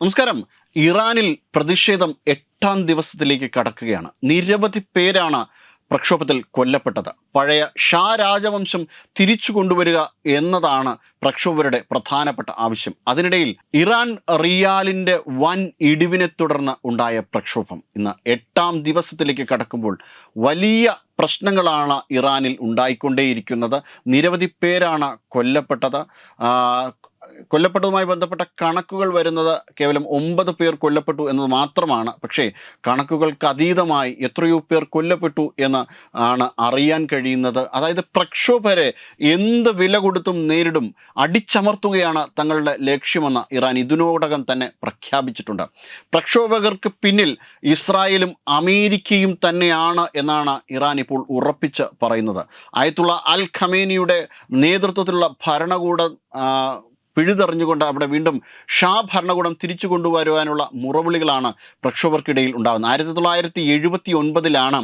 നമസ്കാരം. ഇറാനിൽ പ്രതിഷേധം എട്ടാം ദിവസത്തിലേക്ക് കടക്കുകയാണ്. നിരവധി പേരാണ് പ്രക്ഷോഭത്തിൽ കൊല്ലപ്പെട്ടത്. പഴയ ഷാ രാജവംശം തിരിച്ചു കൊണ്ടുവരിക എന്നതാണ് പ്രക്ഷോഭരുടെ പ്രധാനപ്പെട്ട ആവശ്യം. അതിനിടയിൽ ഇറാൻ റിയാലിന്റെ വൻ ഇടിവിനെ തുടർന്ന് ഉണ്ടായ പ്രക്ഷോഭം. ഇന്ന് എട്ടാം ദിവസത്തിലേക്ക് കടക്കുമ്പോൾ വലിയ പ്രശ്നങ്ങളാണ് ഇറാനിൽ ഉണ്ടായിക്കൊണ്ടേയിരിക്കുന്നത്. നിരവധി പേരാണ് കൊല്ലപ്പെട്ടത്. കൊല്ലപ്പെട്ടതുമായി ബന്ധപ്പെട്ട കണക്കുകൾ വരുന്നത് കേവലം ഒമ്പത് പേർ കൊല്ലപ്പെട്ടു എന്നത് മാത്രമാണ്. പക്ഷേ കണക്കുകൾക്ക് അതീതമായി എത്രയോ പേർ കൊല്ലപ്പെട്ടു എന്ന് ആണ് അറിയാൻ കഴിയുന്നത്. അതായത് പ്രക്ഷോഭരെ എന്ത് വില കൊടുത്തും നേരിടും അടിച്ചമർത്തുകയാണ് തങ്ങളുടെ ലക്ഷ്യമെന്ന് ഇറാൻ ഇതിനോടകം തന്നെ പ്രഖ്യാപിച്ചിട്ടുണ്ട്. പ്രക്ഷോഭകർക്ക് പിന്നിൽ ഇസ്രായേലും അമേരിക്കയും തന്നെയാണ് എന്നാണ് ഇറാൻ ഇപ്പോൾ ഉറപ്പിച്ച് പറയുന്നത്. ആയത്തുള്ള അൽ ഖമേനിയുടെ നേതൃത്വത്തിലുള്ള ഭരണകൂടം പിഴുതെറിഞ്ഞുകൊണ്ട് അവിടെ വീണ്ടും ഷാ ഭരണകൂടം തിരിച്ചു കൊണ്ടുവരുവാനുള്ള മുറവിളികളാണ് പ്രക്ഷോഭർക്കിടയിൽ ഉണ്ടാകുന്നത് ആയിരത്തി തൊള്ളായിരത്തി എഴുപത്തി ഒൻപതിലാണ്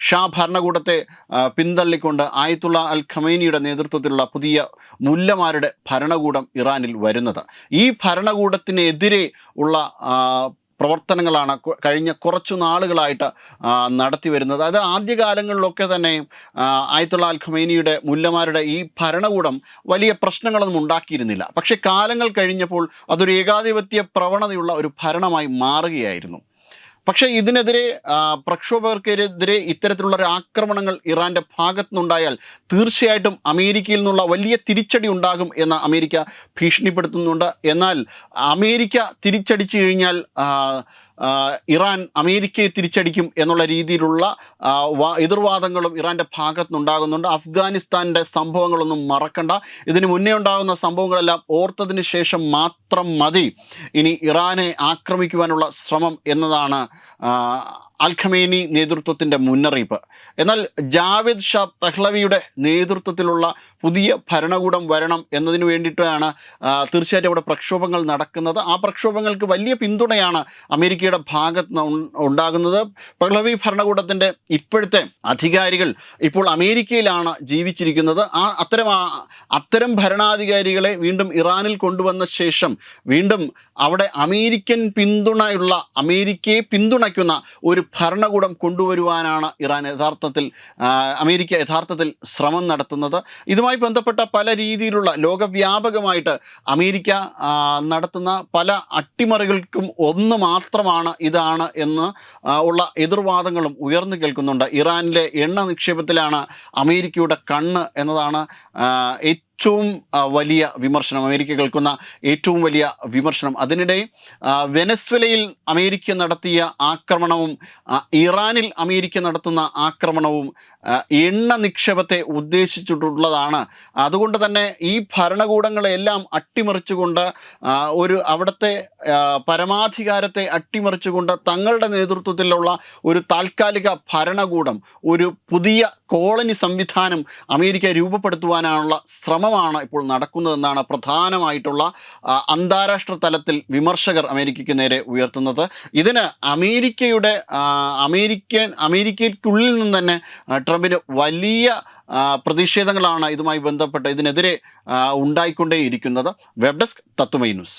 ഷാ ഭരണകൂടത്തെ പിന്തള്ളിക്കൊണ്ട് ആയത്തുള്ള അൽ ഖമേനിയുടെ നേതൃത്വത്തിലുള്ള പുതിയ മുല്ലമാരുടെ ഭരണകൂടം ഇറാനിൽ വരുന്നത്. ഈ ഭരണകൂടത്തിനെതിരെ ഉള്ള പ്രവർത്തനങ്ങളാണ് കഴിഞ്ഞ കുറച്ചു നാളുകളായിട്ട് നടത്തി വരുന്നത്. അതായത് ആദ്യകാലങ്ങളിലൊക്കെ തന്നെ ആയത്തുള്ള അൽ ഖമേനിയുടെ മുല്ലമാരുടെ ഈ ഭരണകൂടം വലിയ പ്രശ്നങ്ങളൊന്നും ഉണ്ടാക്കിയിരുന്നില്ല. പക്ഷേ കാലങ്ങൾ കഴിഞ്ഞപ്പോൾ അതൊരു ഏകാധിപത്യ പ്രവണതയുള്ള ഒരു ഭരണമായി മാറുകയായിരുന്നു. പക്ഷേ ഇതിനെതിരെ പ്രക്ഷോഭകർക്കെതിരെ ഇത്തരത്തിലുള്ള ഒരു ആക്രമണങ്ങൾ ഇറാന്റെ ഭാഗത്തു നിന്നുണ്ടായാൽ തീർച്ചയായിട്ടും അമേരിക്കയിൽ നിന്നുള്ള വലിയ തിരിച്ചടി ഉണ്ടാകും എന്ന് അമേരിക്ക ഭീഷണിപ്പെടുത്തുന്നുണ്ട്. എന്നാൽ അമേരിക്ക തിരിച്ചടിച്ചു കഴിഞ്ഞാൽ ഇറാൻ അമേരിക്കയെ തിരിച്ചടിക്കും എന്നുള്ള രീതിയിലുള്ള എതിർവാദങ്ങളും ഇറാന്റെ ഭാഗത്തു നിന്നുണ്ടാകുന്നുണ്ട് അഫ്ഗാനിസ്ഥാന്റെ സംഭവങ്ങളൊന്നും മറക്കണ്ട. ഇതിന് മുന്നേ ഉണ്ടാകുന്ന സംഭവങ്ങളെല്ലാം ഓർത്തതിന് ശേഷം മാത്രം മതി. ഇനി ഇറാനെ ആക്രമിക്കുവാനുള്ള ശ്രമം എന്നതാണ് അൽ ഖമേനി നേതൃത്വത്തിന്റെ മുന്നറിയിപ്പ്. എന്നാൽ ജാവേദ് ഷാ തഹ്ലവിയുടെ നേതൃത്വത്തിലുള്ള പുതിയ ഭരണകൂടം വരണം എന്നതിന് വേണ്ടിയിട്ടാണ് തീർച്ചയായിട്ടും അവിടെ പ്രക്ഷോഭങ്ങൾ നടക്കുന്നത്. ആ പ്രക്ഷോഭങ്ങൾക്ക് വലിയ പിന്തുണയാണ് അമേരിക്കയുടെ ഭാഗത്ത് ഉണ്ടാകുന്നത്. പഹ്ലവി ഭരണകൂടത്തിന്റെ ഇപ്പോഴത്തെ അധികാരികൾ ഇപ്പോൾ അമേരിക്കയിലാണ് ജീവിച്ചിരിക്കുന്നത്. ആ അത്തരം അത്തരം ഭരണാധികാരികളെ വീണ്ടും ഇറാനിൽ കൊണ്ടുവന്ന ശേഷം വീണ്ടും അവിടെ അമേരിക്കൻ പിന്തുണയുള്ള അമേരിക്കയെ പിന്തുണയ്ക്കുന്ന ഒരു ഭരണകൂടം കൊണ്ടുവരുവാനാണ് ഇറാൻ യഥാർത്ഥത്തിൽ അമേരിക്ക യഥാർത്ഥത്തിൽ ശ്രമം നടത്തുന്നത്. ഇതുമായി ബന്ധപ്പെട്ട പല രീതിയിലുള്ള ലോകവ്യാപകമായിട്ട് അമേരിക്ക നടത്തുന്ന പല അട്ടിമറികൾക്കും ഒന്ന് മാത്രമാണ് ഇതാണ് എന്ന് ഉള്ള എതിർവാദങ്ങളും ഉയർന്നു കേൾക്കുന്നുണ്ട്. ഇറാനിലെ എണ്ണ നിക്ഷേപത്തിലാണ് അമേരിക്കയുടെ കണ്ണ് എന്നതാണ് ആ, ഏറ്റവും വലിയ വിമർശനം അമേരിക്ക കേൾക്കുന്ന ഏറ്റവും വലിയ വിമർശനം. അതിനിടെ വെനസ്വലയിൽ അമേരിക്ക നടത്തിയ ആക്രമണവും ഇറാനിൽ അമേരിക്ക നടത്തുന്ന ആക്രമണവും എണ്ണ നിക്ഷേപത്തെ ഉദ്ദേശിച്ചിട്ടുള്ളതാണ്. അതുകൊണ്ട് തന്നെ ഈ ഭരണകൂടങ്ങളെല്ലാം അട്ടിമറിച്ചുകൊണ്ട് ഒരു അവിടുത്തെ പരമാധികാരത്തെ അട്ടിമറിച്ചുകൊണ്ട് തങ്ങളുടെ നേതൃത്വത്തിലുള്ള ഒരു താൽക്കാലിക ഭരണകൂടം ഒരു പുതിയ കോളനി സംവിധാനം അമേരിക്ക രൂപപ്പെടുത്തുവാനുള്ള ശ്രമമാണ് ഇപ്പോൾ നടക്കുന്നതെന്നാണ് പ്രധാനമായിട്ടുള്ള അന്താരാഷ്ട്ര തലത്തിൽ വിമർശകർ അമേരിക്കയ്ക്ക് നേരെ ഉയർത്തുന്നത്. ഇതിന് അമേരിക്കയുടെ അമേരിക്കൻ അമേരിക്കയ്ക്കുള്ളിൽ നിന്ന് തന്നെ ട്രംപിന് വലിയ പ്രതിഷേധങ്ങളാണ് ഇതുമായി ബന്ധപ്പെട്ട് ഇതിനെതിരെ ഉണ്ടായിക്കൊണ്ടേയിരിക്കുന്നത്. Web desk Tatwamayi news.